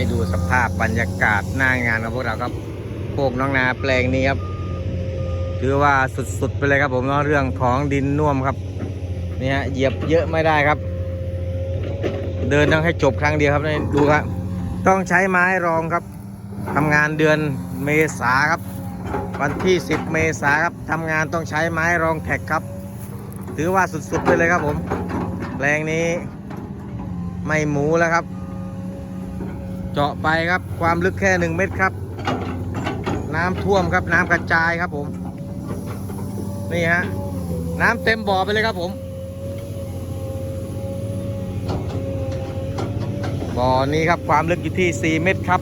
ให้ดูสภาพบรรยากาศหน้างานของพวกเราครับโคกน้องนาแปลงนี้ครับถือว่าสุดๆไปเลยครับผมเนาะเรื่องของดินน่วมครับนี่ฮะเหยียบเยอะไม่ได้ครับ เดินต้องให้จบครั้งเดียวครับนี่ดูครับต้องใช้ไม้รองครับทำงานเดือนเมษาครับ วันที่ 10 เมษาครับทำงานต้องใช้ไม้รองแท็กครับ ถือว่าสุดๆไปเลยครับผมแปลงนี้ไม่หมูแล้วครับ เจาะไปครับความลึกแค่1เมตรครับ น้ำท่วมครับน้ำกระจายครับผม นี่ฮะน้ำเต็มบ่อไปเลยครับผม บ่อนี้ครับความลึกอยู่ที่ 4 เมตรครับ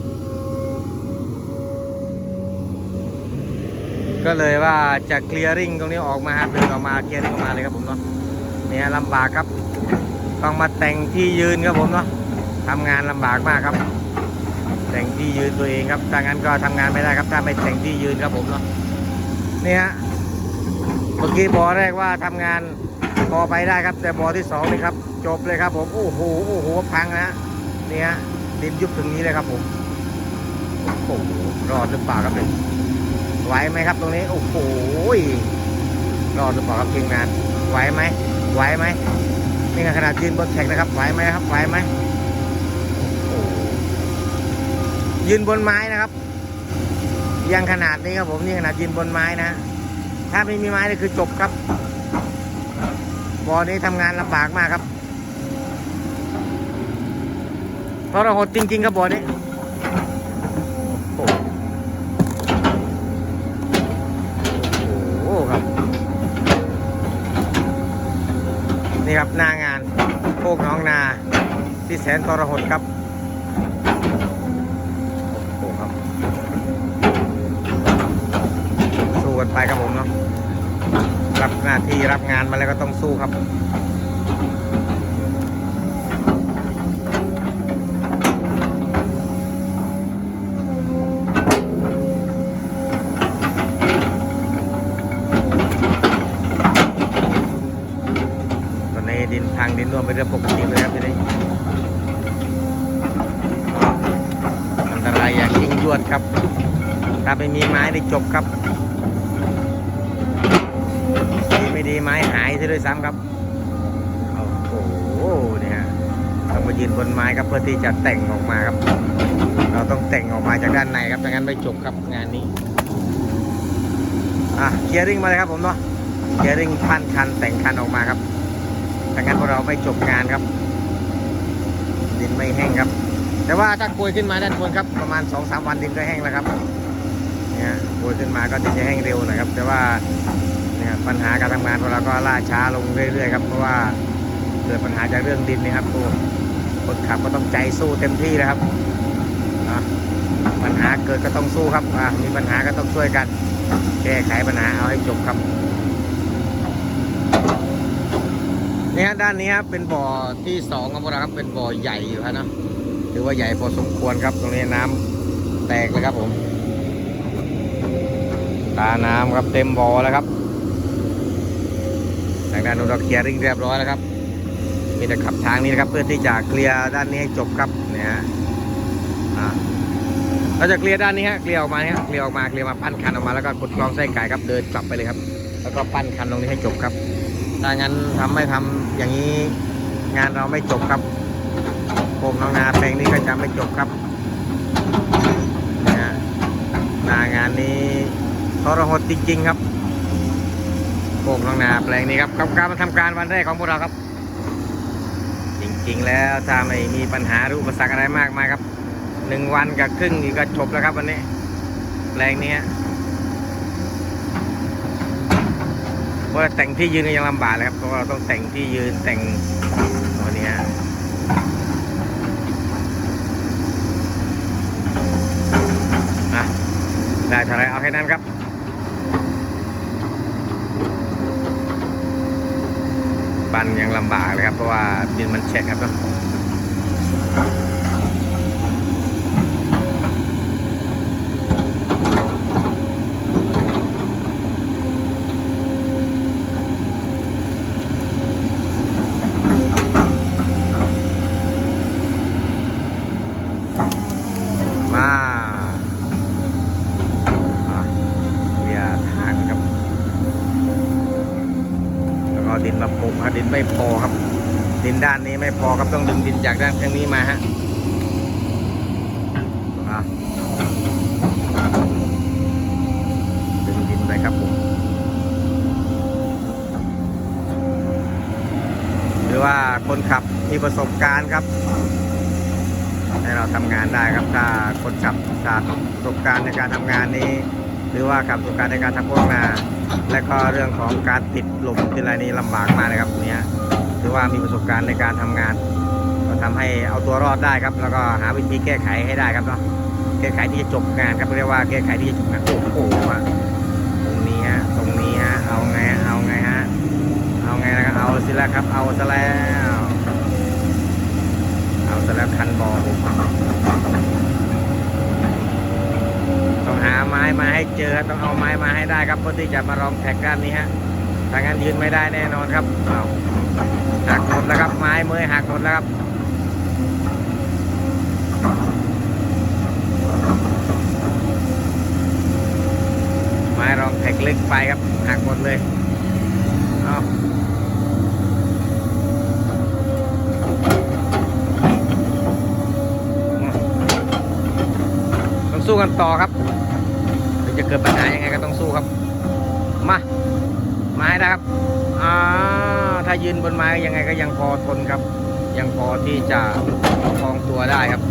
ก็เลยว่าจะเคลียร์ริงตรงนี้ออกมาครับเดินออกมาเคลียร์ริงออกมาเลยครับผมเนาะเนี่ยลำบากครับ ต้องมาแต่งที่ยืนครับผมเนาะทำงานลำบากมากครับ แต่งที่ยืนตัวเองครับถ้างั้นก็ทำงานไม่ได้ครับ ถ้าไม่แต่งที่ยืนครับผมเนาะนี่ฮะเมื่อกี้บอแรกว่าทำงานพอไปได้ครับ แต่บอที่สองนี่ครับ จบเลยครับผมโอ้โหโอ้โหพังนะฮะนี่ฮะดินยุบถึงนี้เลยครับผมโอ้โหรอดหรือเปล่าครับเนี่ยไหวไหมครับตรงนี้ โอ้โหรอดหรือเปล่าครับทีมงานไหวไหมไหวไหมนี่ขนาดยืนบนแท็กนะครับไหวไหมครับไหวไหม ยืนบนไม้นะครับยังขนาดนี้ครับผมนี่ขนาดยืนบนไม้นะ ถ้าไม่มีไม้นี่คือจบครับบ่อนี้ทำงานลำบากมากครับเพราะเราหดจริงๆครับบ่อนี้โอ้โหครับ นี่ครับหน้างานโคกน้องนาที่แสนทรหดครับ โอ้ครับสู้กัน ไปครับผมเนาะรับหน้าที่รับงานมาแล้วก็ต้องสู้ครับตอนนี้ดินทางดินร่วมเป็นเรื่องปกติเลยครับทีนี้อันตรายอย่างยิ่งยวดครับ ถ้าไม่มีไม้ได้จบครับ ไม่ดีไม้หายซะด้วยซ้ำครับ โอ้โหเนี่ยต้องมายืนบนไม้ครับเพื่อที่จะแต่งออกมาครับ เราต้องแต่งออกมาจากด้านในครับไม่งั้นไม่จบครับงานนี้ อะเคียร์ริงมาเลยครับผมเนาะเคียร์ริงพันคันแต่งคันออกมาครับถ้างั้นพวกเราไม่จบงานครับ ดินไม่แห้งครับ แต่ว่าถ้าโกยขึ้นมาด้านบนครับ ประมาณ2อสวันดินก็แห้งแล้วครับเนี่ยโกยขึ้นมาก็ดินจะแห้งเร็วหน่อยครับ แต่ว่า ปัญหาการทำงานของเราก็ล่าช้าลงเรื่อยๆครับเพราะว่าเกิดปัญหาจากเรื่องดินนี่ครับโอ้คนขับก็ต้องใจสู้เต็มที่นะครับปัญหาเกิดก็ต้องสู้ครับมีปัญหาก็ต้องช่วยกัน แก้ไขปัญหาเอาให้จบครับเนี่ยด้านนี้ครับเป็นบ่อที่สองของพวกเราครับเป็นบ่อใหญ่อยู่ครับเนอะถือว่าใหญ่พอสมควรครับ ตรงนี้น้ำแตกเลยครับผมตาน้ำครับเต็มบ่อแล้วครับางด้านนู้นเราเคลียร์ริ่งเรียบร้อยแล้วครับ มีแต่ขับทางนี้นะครับเพื่อที่จะเคลียร์ด้านนี้ให้จบครับเนี่ยฮะเราจะเคลียร์ด้านนี้ฮะเคลียร์ออกมาเนี่ยเคลียร์ออกมาเคลียร์มาปั้นคันออกมาแล้วก็กดกรองไส้ไก่ครับเดินกลับไปเลยครับ แล้วก็ปั้นคันตรงนี้ให้จบครับถ้างั้นทำไม่ทำอย่างนี้งานเราไม่จบครับโคมน้องนาแปลงนี้ก็จะไม่จบครับนะฮะหนางานนี้ทรหดจริง ๆ ครับ โคมน้องนาแปลงนี้ครับกับการมาทำการวันแรกของพวกเราครับ จริงๆแล้วถ้าไม่มีปัญหาหรืออุปสรรคอะไรมากมายครับหนึ่งวันกับครึ่งอีกก็จบแล้วครับวันนี้แปลงนี้ฮะเพราะว่าแต่งที่ยืนยังลำบากเลยครับเพราะเราต้องแต่งที่ยืนแต่งตัวนี้ฮะอะได้เท่าไรเอาแค่นั้นครับ บันยังลำบากเลยครับ เพราะว่าดินมันแฉะครับเนาะ ไม่พอครับ ดินด้านนี้ไม่พอครับต้องดึงดินจากด้านทางนี้มาฮะอะดึงดินไปครับผมหรือว่า คนขับมีประสบการณ์ครับ ให้เราทำงานได้ครับถ้าคนขับขาดประสบการณ์ในการทำงานนี้ หรือว่าขาดประสบการณ์ในการทำโฆษณาและก็เรื่องของการติดหลมติดอะไรนี้ลำบากมากเลยครับเนี่ยถือว่ามีประสบการณ์ในการทำงาน ก็ทำให้เอาตัวรอดได้ครับ แล้วก็หาวิธีแก้ไขให้ได้ครับเนาะแก้ไขที่จะจบงานครับเรียกว่าแก้ไขที่จะจบงานโอ้โหตรงนี้ฮะตรงนี้ฮะเอาไงเอาไงฮะเอาไงนะครับเอาสิแล้วครับเอาซะแล้ว เอาซะแล้วคันบอลต้องหาไม้มาให้เจอครับต้องเอาไม้มาให้ได้ครับเพื่อที่จะมารองแท็กด้านนี้ฮะถ้างั้นยืนไม่ได้แน่นอนครับเอาหักหมดแล้วครับไม้เมื่อยหักหมดแล้วครับไม้รองแท็กเล็กไปครับหักหมดเลยเอาต้อง สู้กันต่อครับถึงจะเกิดปัญหายังไงก็ต้องสู้ครับ มาไม้นะครับอ่าถ้ายืนบนไม้ยังไงก็ยังพอทนครับ ยังพอที่จะประคองตัวได้ครับ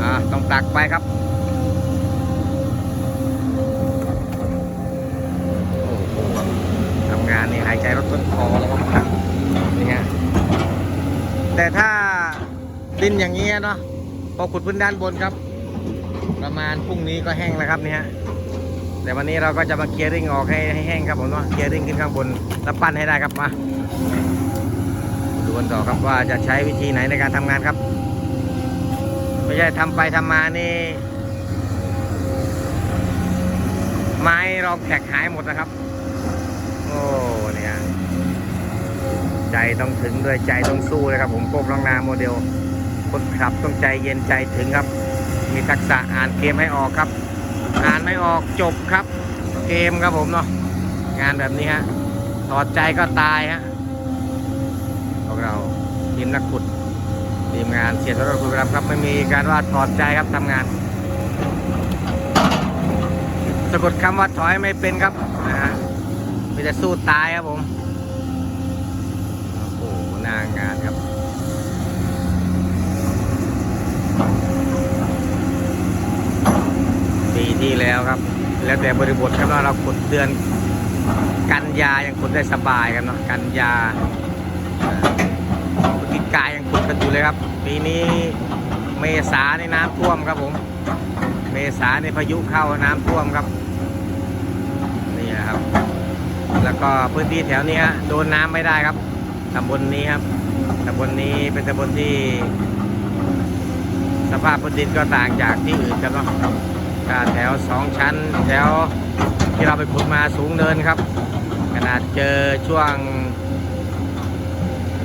อ่าต้องตักไปครับโอ้โหทำงานนี่หายใจรถต้นคอแล้วครับนี่ฮะแต่ถ้าดินอย่างนี้ยเนาะพอขุดพื้นด้านบนครับ ประมาณพรุ่งนี้ก็แห้งแล้วครับเนี่ยฮะแต่วันนี้เราก็จะมาเคลียร์ริ่งออกให้ให้แห้งครับผมเนาะเคลียร์ริ่งขึ้นข้างบนแล้วปั้นให้ได้ครับมาดูกันต่อครับว่าจะใช้วิธีไหนในการทำงานครับ ไม่ใช่ทำไปทำมานี่ ไม้รองแขกหายหมดนะครับ โอ้เนี่ยใจต้องถึงด้วยใจต้องสู้เลยครับผมโกบลองนาโมเดลคนขับต้องใจเย็นใจถึงครับ มีทักษะอ่านเกมให้ออกครับ อ่านไม่ออกจบครับ เกมครับผมเนาะงานแบบนี้ฮะถอดใจก็ตายฮะพวกเราทีมนักขุดทีมงานเสียสละคุณรับครับไม่มีการว่าถอดใจครับทำงาน สะกดคำว่าถอยไม่เป็นครับนะฮะมีแต่สู้ตายครับผมโอ้โหหนางานครับ ที่แล้วครับ แล้วแต่บริบทครับว่าเราขุดเดือนกันยายังขุดได้สบายกันเนาะกันยาเอ่อพฤศจิกายยังขุดกันอยู่เลยครับ ปีนี้เมษาในน้ำท่วมครับผม เมษาในพายุเข้าน้ำท่วมครับนี่นะครับ แล้วก็พื้นที่แถวนี้ฮะโดนน้ำไม่ได้ครับตำบลนี้ครับตำบลนี้เป็นตำบลที่ สภาพพื้นดินก็ต่างจากที่อื่นครับเนาะ ถ้าแถวสองชั้น แถวที่เราไปขุดมาสูงเนินครับ ขนาดเจอช่วง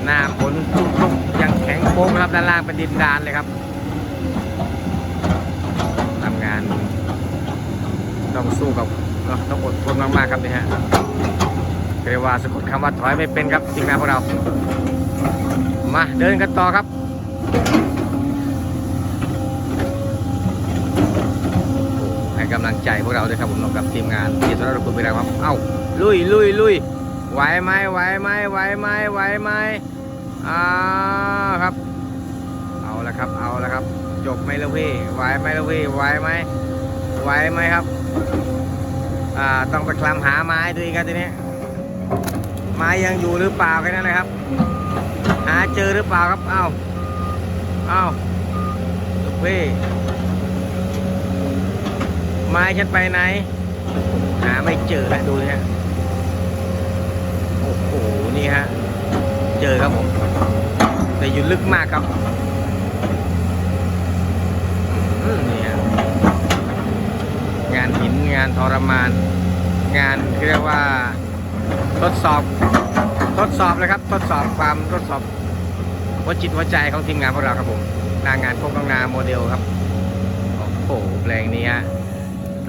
หน้าฝนทุกๆยังแข็งโค้งครับด้านล่างเป็นดินดานเลยครับทำงานต้องสู้กับต้องอดทนมากๆครับนี่ฮะเรียกว่าสะกดคำว่าถอยไม่เป็นครับทีมงานพวกเรา มาเดินกันต่อครับ กำลังใจพวกเราด้วยครับผมกับทีมงานที่สระคุณไปแล้วครับเอ้าลุยลุยลุยไหวไหมไหวไหมไหวไหมไหวไหมอ่าครับ เอาละครับเอาละครับ จบไหมลูกพี่ไหวไหมลูกพี่ไหวไหมไหวไหมครับอ่าต้องไปคลำหาไม้ดูอีกครับทีนี้ไม้ยังอยู่หรือเปล่าแค่นั้นนะครับ หาเจอหรือเปล่าครับเอ้าเอ้าลูกพี่ ไม้ฉันไปไหน หาไม่เจอแล้วดูเนี่ยโอ้โห นี่ฮะ เจอครับผม แต่อยู่ลึกมากครับนี่ฮะงานหินงานทรมาน งานเรียกว่าทดสอบ ทดสอบเลยครับ ทดสอบความทดสอบหัวจิตหัวใจของทีมงานพวกเราครับผมหนางานพวกน้องนาโมเดลครับ โอ้โหเพลงนี้ฮะ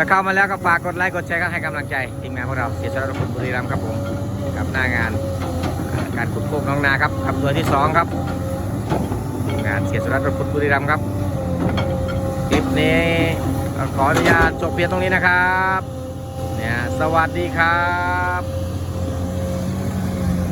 ถ้าเข้ามาแล้วก็ฝากกดไลค์กดแชร์ก็ให้กำลังใจทีมงานของเราเสียสละคุณบุรีรัมย์ครับผมกับหน้างานการขุดโคกน้องนาครับขับตัวที่สองครับ งานเสียสุรัตน์รถขุดบุรีรัมย์ครับคลิปนี้ขออนุญาตจบเพียงตรงนี้นะครับเนี่ยสวัสดีครับ